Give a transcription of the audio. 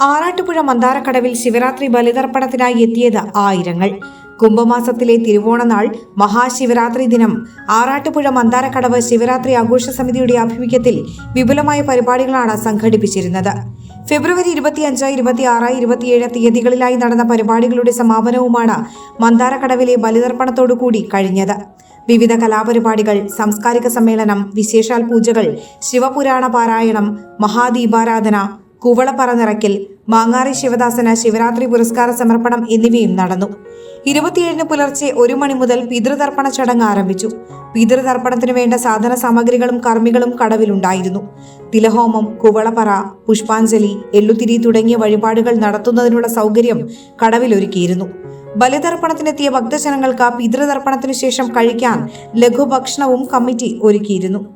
ആറാട്ടുപുഴ മന്ദാരക്കടവിൽ ശിവരാത്രി ബലിതർപ്പണത്തിനായി എത്തിയത് ആയിരങ്ങൾ. കുംഭമാസത്തിലെ തിരുവോണനാൾ മഹാശിവരാത്രി ദിനം. ആറാട്ടുപുഴ മന്ദാരക്കടവ് ശിവരാത്രി ആഘോഷ സമിതിയുടെ ആഭിമുഖ്യത്തിൽ വിപുലമായ പരിപാടികളാണ് സംഘടിപ്പിച്ചിരുന്നത്. ഫെബ്രുവരി ഇരുപത്തിയഞ്ച് ഇരുപത്തിയാറ് ഇരുപത്തിയേഴ് തീയതികളിലായി നടന്ന പരിപാടികളുടെ സമാപനവുമാണ് മന്ദാരക്കടവിലെ ബലിതർപ്പണത്തോടുകൂടി കഴിഞ്ഞത്. വിവിധ കലാപരിപാടികൾ സാംസ്കാരിക സമ്മേളനം വിശേഷാൽ പൂജകൾ ശിവപുരാണ പാരായണം മഹാദീപാരാധന കൂവളപ്പറ നിറയ്ക്കൽ മാങ്ങാറി ശിവദാസന് ശിവരാത്രി പുരസ്കാര സമർപ്പണം എന്നിവയും നടന്നു. ഇരുപത്തിയേഴിന് പുലർച്ചെ ഒരു മണി മുതൽ പിതൃതർപ്പണ ചടങ്ങ് ആരംഭിച്ചു. പിതൃതർപ്പണത്തിനു വേണ്ട സാധന സാമഗ്രികളും കർമ്മികളും കടവിലുണ്ടായിരുന്നു. തിലഹോമം കുവളപ്പറ പുഷ്പാഞ്ജലി എള്ളുതിരി തുടങ്ങിയ വഴിപാടുകൾ നടത്തുന്നതിനുള്ള സൗകര്യം കടവിലൊരുക്കിയിരുന്നു. ബലിതർപ്പണത്തിനെത്തിയ ഭക്തജനങ്ങൾക്ക് പിതൃതർപ്പണത്തിനു ശേഷം കഴിക്കാൻ ലഘുഭക്ഷണവും കമ്മിറ്റി ഒരുക്കിയിരുന്നു.